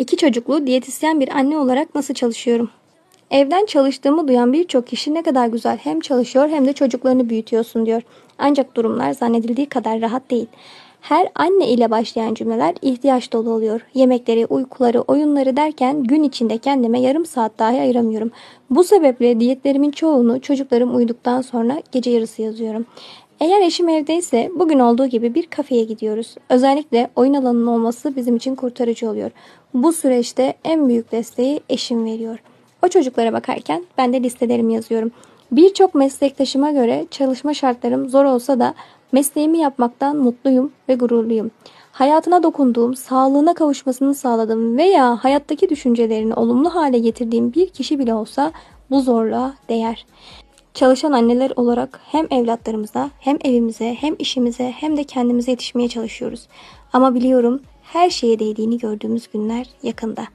İki çocuklu diyetisyen bir anne olarak nasıl çalışıyorum? Evden çalıştığımı duyan birçok kişi ne kadar güzel hem çalışıyor hem de çocuklarını büyütüyorsun diyor. Ancak durumlar zannedildiği kadar rahat değil. Her anne ile başlayan cümleler ihtiyaç dolu oluyor. Yemekleri, uykuları, oyunları derken gün içinde kendime yarım saat dahi ayıramıyorum. Bu sebeple diyetlerimin çoğunu çocuklarım uyuduktan sonra gece yarısı yazıyorum. Eğer eşim evdeyse bugün olduğu gibi bir kafeye gidiyoruz. Özellikle oyun alanının olması bizim için kurtarıcı oluyor. Bu süreçte en büyük desteği eşim veriyor. O çocuklara bakarken ben de listelerimi yazıyorum. Birçok meslektaşıma göre çalışma şartlarım zor olsa da mesleğimi yapmaktan mutluyum ve gururluyum. Hayatına dokunduğum, sağlığına kavuşmasını sağladığım veya hayattaki düşüncelerini olumlu hale getirdiğim bir kişi bile olsa bu zorluğa değer. Çalışan anneler olarak hem evlatlarımıza, hem evimize, hem işimize, hem de kendimize yetişmeye çalışıyoruz. Ama biliyorum her şeye değdiğini gördüğümüz günler yakında.